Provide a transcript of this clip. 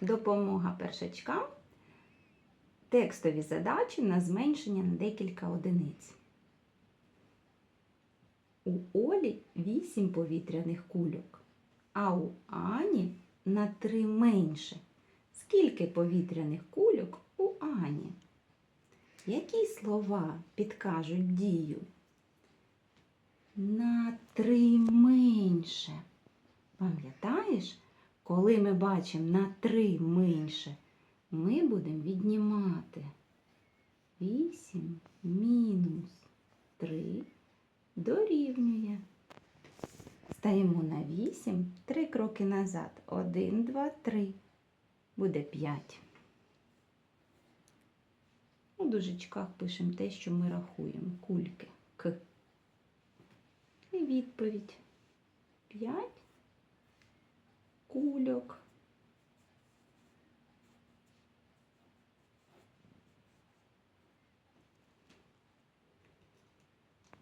Допомога першачкам. Текстові задачі на зменшення на декілька одиниць. У Олі 8 повітряних кульок, а у Ані на 3 менше. Скільки повітряних кульок у Ані? Які слова підкажуть дію? На 3 менше. Пам'ятаєш, коли ми бачимо на 3 менше, ми будемо віднімати 8 мінус 3 дорівнює. Стаємо на 8, 3 кроки назад. 1, 2, 3. Буде 5. У дужечках пишемо те, що ми рахуємо. Кульки. К. І відповідь. 5 кульок.